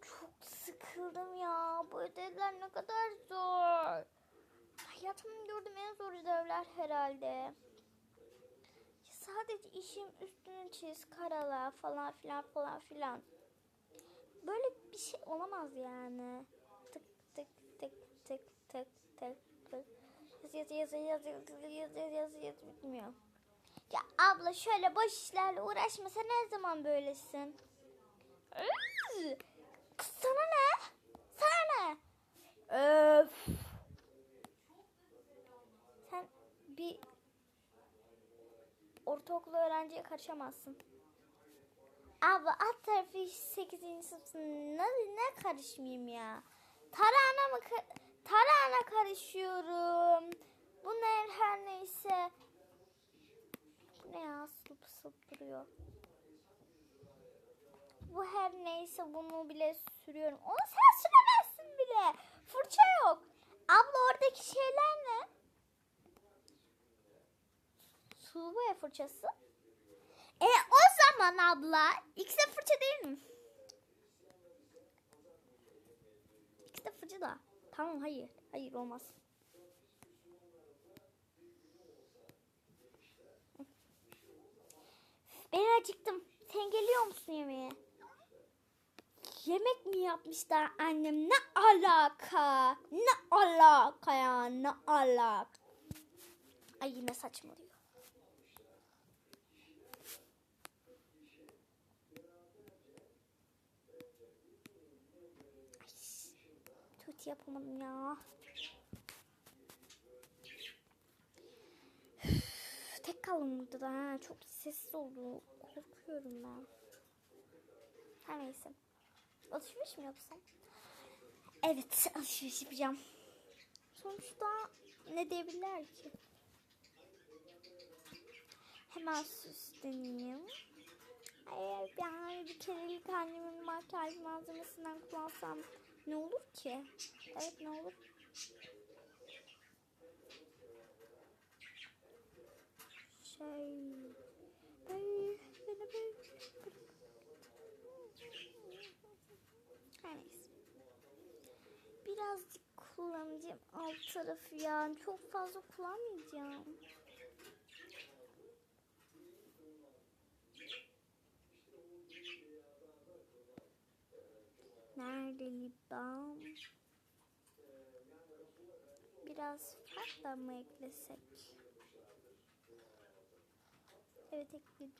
çok sıkıldım ya. Bu ödevler ne kadar zor. Hayatımda gördüğüm en zor ödevler herhalde. Sadece işim üstünü çiz, karala falan filan falan filan. Böyle bir şey olamaz yani. Tık tık tık tık tık tık tık. Yaz yaz yaz yaz yaz yaz yaz yaz yaz bitmiyor. Ya abla şöyle boş işlerle uğraşma sen her zaman böylesin. Kız sana ne? Sana ne? Öf. Sen bir ortaokul öğrenciye karışamazsın. Abla alt tarafı 8. sınıfsın. Ne, ne karışmayayım ya? Tarağına mı tarağına karışıyorum. Bu ne her neyse. Bu ne ya sılıp sılıp duruyor. Bu her neyse bunu bile sürüyorum. Onu sen süremezsin bile. Fırça yok. Abla oradaki şeyler ne? Sulu boya fırçası. E o zaman abla ikisi de fırça değil mi? İkisi de fırça da. Tamam hayır. Hayır olmaz. Ben acıktım. Sen geliyor musun yemeğe? Yemek mi yapmışlar annem? Ne alaka? Ne alaka ya? Ne alaka? Ay yine saçmalıyor. Kötü yapamadım ya. Tek kaldım burada da. Çok sessiz oldu. Korkuyorum ben. Her neyse. Alışveriş mi yapsam? Evet alışveriş yapacağım. Sonuçta ne diyebilirler ki? Hemen süsleneyim. Eğer ben bir kerelik annemin makyaj malzemesinden kullansam ne olur ki? Evet ne olur? Şey... Beni bir... Her neyse. Birazcık kullanacağım alt tarafı ya. Çok fazla kullanmayacağım. Nerede libam? Biraz farkla mı eklesek? Evet ekledim.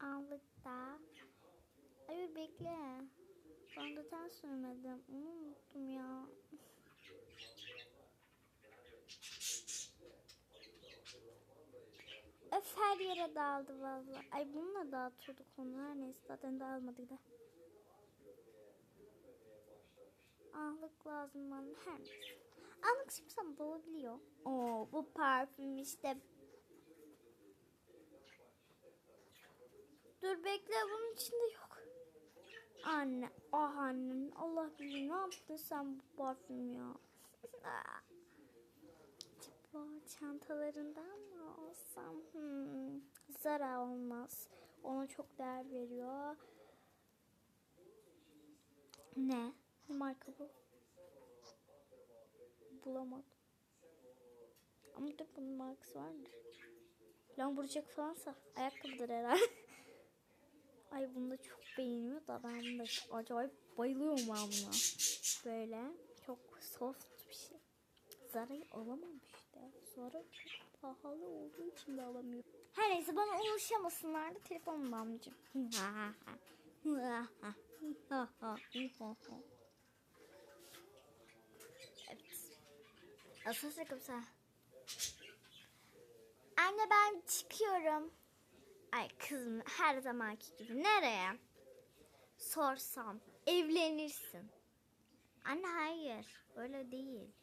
Allıkta. Hayır bekle. Fondöten sürmedim. Onu unuttum ya. Öf her yere dağıldı valla. Ay bununla dağıtıyorduk onu her neyse zaten dağılmadı da. Ahlık lazım bana her neyse. Ahlık şimdi bulabiliyor. Oo bu parfüm işte. Dur bekle bunun içinde yok. Anne ah annem Allah bilir ne yaptın sen bu parfüm ya. Acaba çantalarından mı alsam? Hmm, Zara olmaz. Ona çok değer veriyor. Ne? Ne marka bu? Bulamadım. Ama dur bunun markası vardır. Lamborghini falansa ayakkabıdır herhalde. Ay bunu da çok beğeniyor da ben bunu da acayip bayılıyorum ben buna. Böyle çok soft bir şey. Zara'yı alamam işte. Zara çok pahalı olduğu için de alamıyorum. Her neyse bana ulaşamasınlar da telefonumu almayacağım. evet. Asıl kapısı. Anne ben çıkıyorum. Ay kızım her zamanki gibi nereye? Sorsam evlenirsin. Anne hayır öyle değil.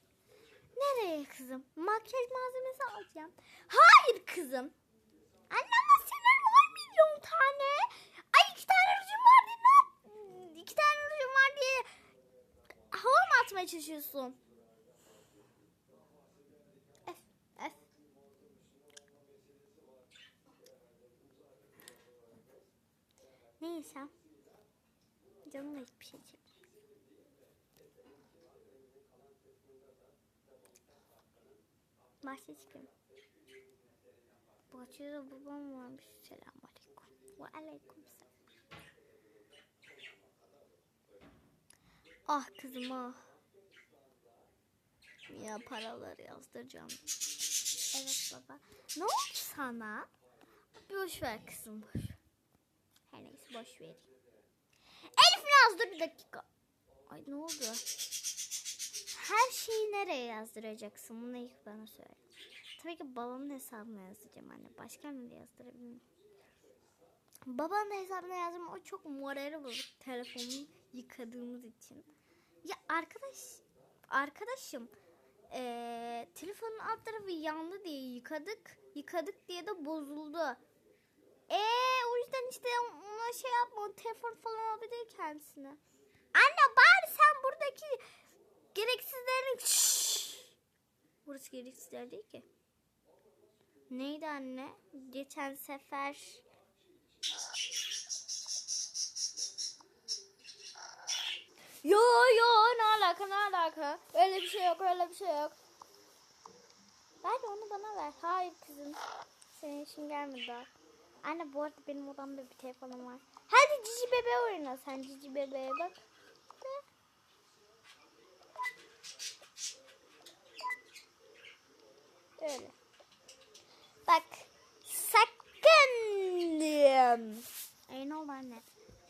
Nereye kızım? Makyaj malzemesi alacağım. Hayır kızım. Anne ama senin var milyon tane. Ay iki tane rujum var diye? İki tane rujum var diye hava atmaya çalışıyorsun? Canım da hiçbir şey çekmiyor. Bahçeye çıkıyorum. Bahçede babam varmış. Selamun aleyküm. Ve aleyküm selam. Ah kızım ah. Ya paraları yazdıracağım. Evet baba. Ne oldu sana? Boş ver kızım. Her neyse boş vereyim. Elif Naz dur bir dakika. Ay ne oldu? Her şeyi nereye yazdıracaksın? Bunu ilk bana söyle. Tabii ki babamın hesabına yazacağım anne. Başka nereye yazdırabilirim? Babanın hesabına yazdım. O çok morali bozuk. Telefonu yıkadığımız için. Ya arkadaş, arkadaşım. Eee telefonun alt tarafı yandı diye yıkadık. Yıkadık diye de bozuldu. Eee o yüzden işte ona şey yapma. Telefon falan alabilir kendisine. Anne bari sen buradaki gereksizlerin... Burası gereksizler değil ki. Neydi anne? Geçen sefer... Yo yo ne alaka ne alaka? Öyle bir şey yok öyle bir şey yok. Ver onu bana ver. Hayır kızım. Senin işin gelmedi daha. Anne bu arada benim odamda bir telefonum var. Hadi cici bebeğe oyna sen cici bebeğe bak. Öyle. Bak sakın. Ey ne oldu anne?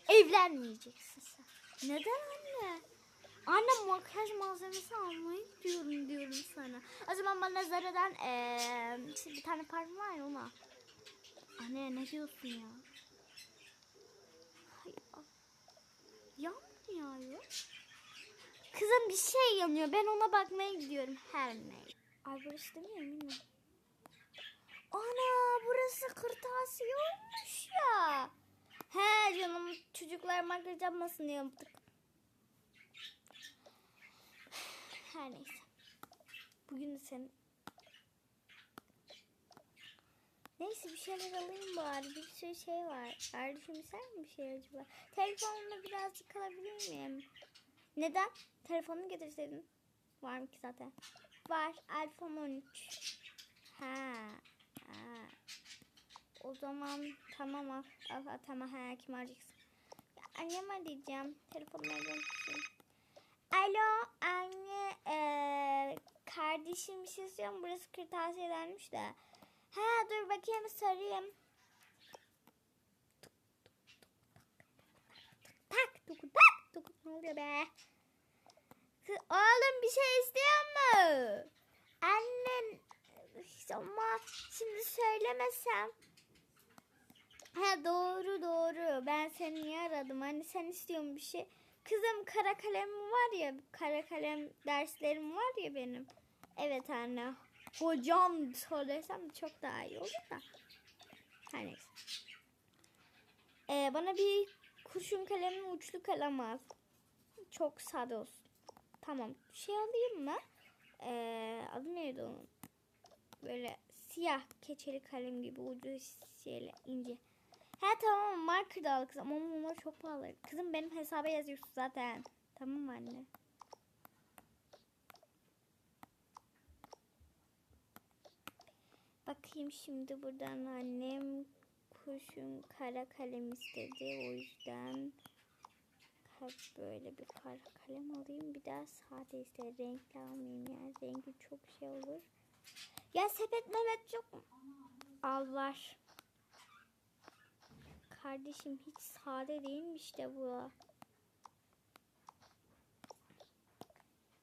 Evlenmeyeceksin sen. Neden anne? Anne makyaj malzemesi almayı diyorum diyorum sana. O zaman bana Zara'dan eee, işte bir tane parfüm var ya ona. Anne ne diyorsun ya? Yanmıyor yağıyor. Kızım bir şey yanıyor. Ben ona bakmaya gidiyorum her neyse. Ay burası değil. Ana burası kırtasiye olmuş ya. He canım çocuklar makyaj yapmasın diye yaptık. Her neyse. Bugün de senin... Neyse bir şeyler alayım bari. Bir sürü şey var. Kardeşim ister mi bir şey acaba? Telefonumla birazcık alabilir miyim? Neden? Telefonunu getirseydin. Var mı ki zaten? Var. iPhone 13. Ha. ha. O zaman tamam al. tamam ha kim arayacaksın? Ya, anneme arayacağım. Telefonunu alayım. Alo anne eee, kardeşim bir şey istiyorum burası kırtasiyelermiş de. Ha dur bakayım sarayım. Tak tuk tak tuk ne oluyor be? Oğlum bir şey istiyor mu? Annen ama şimdi söylemesem. Ha doğru doğru. Ben seni niye aradım? Hani sen istiyorsun bir şey. Kızım kara kalemim var ya. Kara kalem derslerim var ya benim. Evet anne. Hocam söylesem çok daha iyi olur da. Her neyse. Ee, bana bir kurşun kalemi uçlu kalem al. Çok sade olsun. Tamam. Şey alayım mı? Ee, adı neydi onun? Böyle siyah keçeli kalem gibi ucu şeyle ince. He tamam marker da al kızım ama onlar çok pahalı. Kızım benim hesaba yazıyorsun zaten. Tamam anne? Bakayım şimdi buradan annem kuşun kara kalem istedi. O yüzden böyle bir kara kalem alayım. Bir daha sade ise renkli almayayım yani. Rengi çok şey olur. Ya sepet mevet yok mu? Al var. Kardeşim hiç sade değilmiş de bu.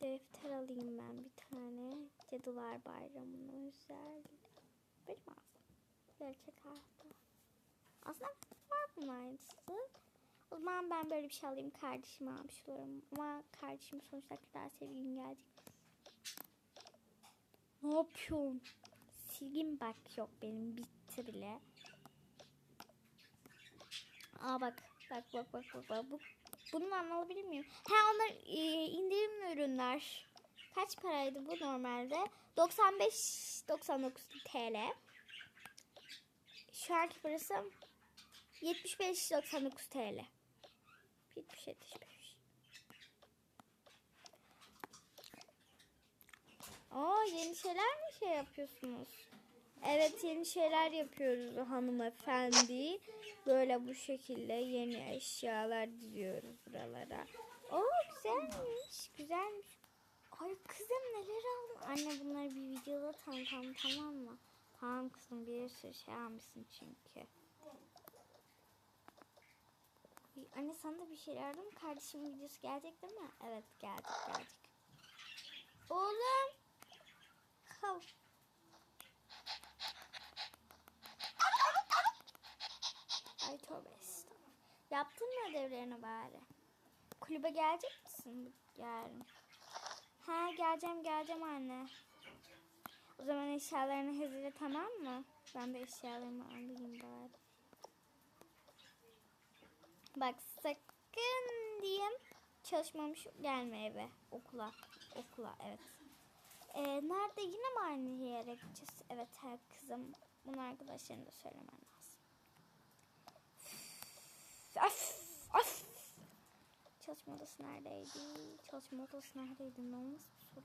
Defter alayım ben bir tane. Cadılar Bayramı'na özel. Benim ağzım. Gerçek hayatta. Aslında var bunun aynısı. O zaman ben böyle bir şey alayım. Kardeşime almış olurum. Ama kardeşim sonuçta kadar sevgim geldi. Ne yapıyorsun? Silgin bak yok benim bitti bile. Aa bak bak bak bak bak bak. Bu, bundan alabilir miyim? Ha onlar e, indirimli ürünler. Kaç paraydı bu normalde? 95-99 TL. Şu anki parası 75-99 TL. hiçbir şey yetişmemiş. Aa yeni şeyler mi şey yapıyorsunuz? Evet yeni şeyler yapıyoruz hanımefendi. Böyle bu şekilde yeni eşyalar diziyoruz buralara. Oo güzelmiş, güzelmiş. Ay kızım neler aldın? Anne bunları bir videoda tanıtalım tamam mı? Tamam kızım bir sürü şey almışsın çünkü. Anne sana da bir şey aldım. Kardeşimin videosu gelecek değil mi? Evet gelecek gelecek. Oğlum. Kav. Ay tövbe estağfurullah. Yaptın mı ödevlerini bari? Kulübe gelecek misin yarın? Ha geleceğim geleceğim anne. O zaman eşyalarını hazırla tamam mı? Ben de eşyalarımı alayım bari. Bak sakın diyeyim çalışmamış gelme eve okula okula evet. Ee, nerede yine mi aynı yere gideceğiz? Evet her kızım. Bunu arkadaşlarına da söylemen lazım. Of, of. Çalışma odası neredeydi? Çalışma odası neredeydi? Ne nasıl bir soru?